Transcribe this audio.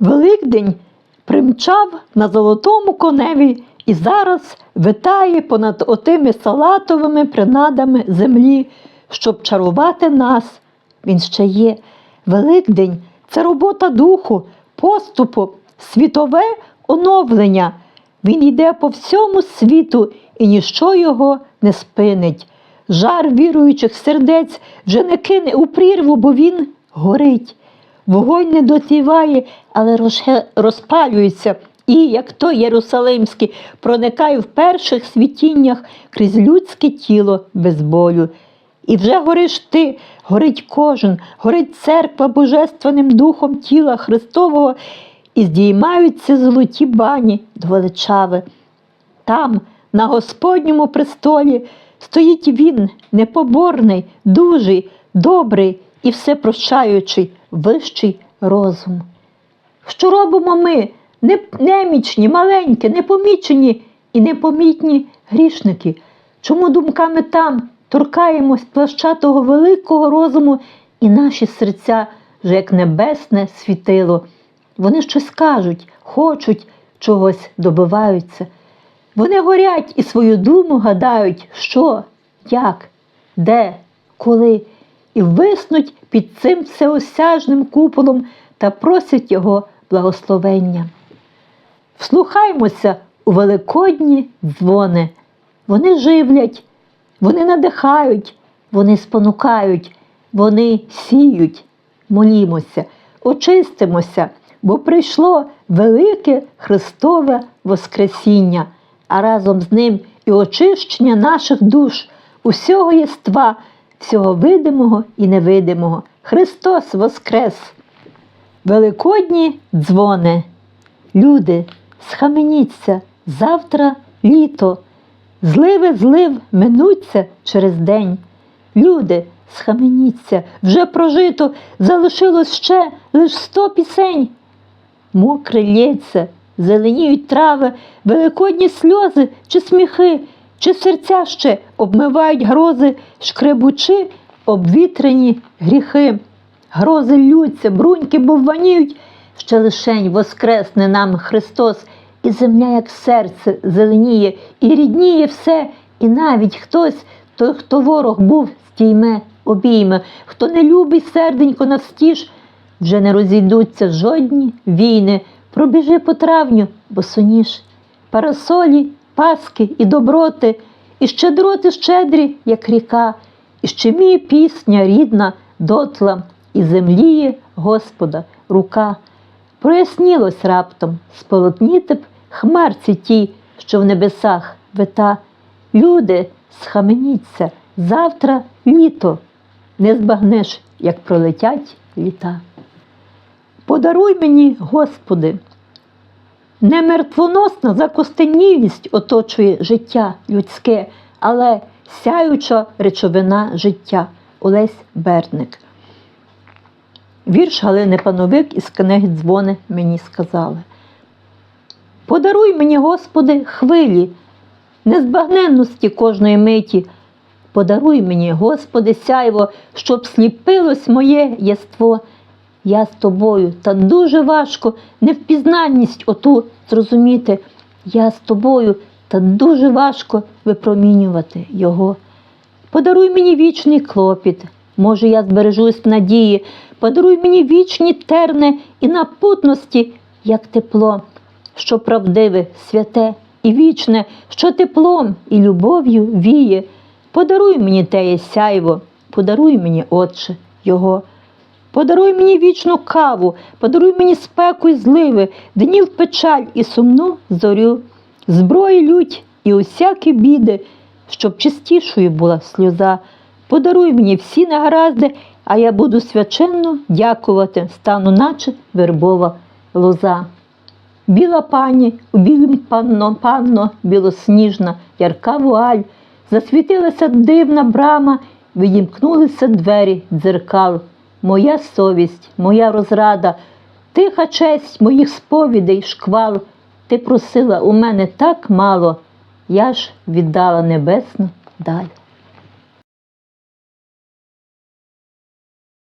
Великдень примчав на золотому коневі і зараз витає понад отими салатовими принадами землі, щоб чарувати нас. Він ще є. Великдень це робота духу, поступу, світове оновлення. Він йде по всьому світу і ніщо його не спинить. Жар віруючих сердець вже не кине у прірву, бо він горить. Вогонь не дотіває, але розпалюється. І, як то Єрусалимський, проникає в перших світіннях крізь людське тіло без болю. І вже гориш ти, горить кожен, горить церква божественним духом тіла Христового, і здіймаються золоті бані до величави. Там, на Господньому престолі, стоїть він, непоборний, дужий, добрий і всепрощаючий, вищий розум. Що робимо ми, немічні, маленькі, непомічені і непомітні грішники? Чому думками там торкаємось плащатого великого розуму і наші серця, вже як небесне світило? Вони щось кажуть, хочуть, чогось добиваються. Вони горять і свою думу гадають, що, як, де, коли, і виснуть під цим всеосяжним куполом та просять його благословення. Вслухаймося у великодні дзвони. Вони живлять, вони надихають, вони спонукають, вони сіють. Молімося, очистимося, бо прийшло велике Христове Воскресіння, а разом з ним і очищення наших душ, усього єства, всього видимого і невидимого. Христос Воскрес! Великодні дзвони. Люди, схаменіться, завтра літо. Зливи злив минуться через день. Люди, схаменіться, вже прожито, залишилось ще лиш сто пісень. Мокре лється, зеленіють трави, великодні сльози чи сміхи, чи серця ще обмивають грози, шкребучи обвітрені гріхи. Грози лються, бруньки бовваніють, ще лишень воскресне нам Христос, і земля, як серце, зеленіє, і рідніє все, і навіть хтось, той, хто ворог був, стійме, обійме, хто не любить серденько навстіж, вже не розійдуться жодні війни. Пробіжи по травню, босоніж, парасолі, паски і доброти, і щедроти щедрі, як ріка, і щеміє пісня рідна, дотла, і земліє Господа рука. Прояснілось раптом, сполотніти б хмарці ті, що в небесах вита. Люди, схаменіться, завтра літо, не збагнеш, як пролетять літа. Подаруй мені, Господи, не мертвоносна закостенілість оточує життя людське, але сяюча речовина життя. Олесь Бердник. Вірш Галини Пановик із книги Дзвони мені сказали. Подаруй мені, Господи, хвилі, незбагненності кожної миті. Подаруй мені, Господи, сяйво, щоб сліпилось моє єство. Я з тобою, та дуже важко невпізнанність оту зрозуміти. Я з тобою, та дуже важко випромінювати його. Подаруй мені вічний клопіт, може, я збережусь в надії, подаруй мені вічні терни і напутності, як тепло, що правдиве, святе і вічне, що теплом і любов'ю віє. Подаруй мені теє сяйво, подаруй мені, Отче, його. Подаруй мені вічну каву, подаруй мені спеку й зливи, днів печаль і сумну зорю, зброї лють і усякі біди, щоб чистішою була сльоза. Подаруй мені всі негаразди, а я буду свяченно дякувати, стану, наче вербова лоза. Біла пані, у білім панно, панно, білосніжна, ярка вуаль, засвітилася дивна брама, відімкнулися двері дзеркал. Моя совість, моя розрада, тиха честь моїх сповідей, шквал. Ти просила у мене так мало, я ж віддала небесну даль.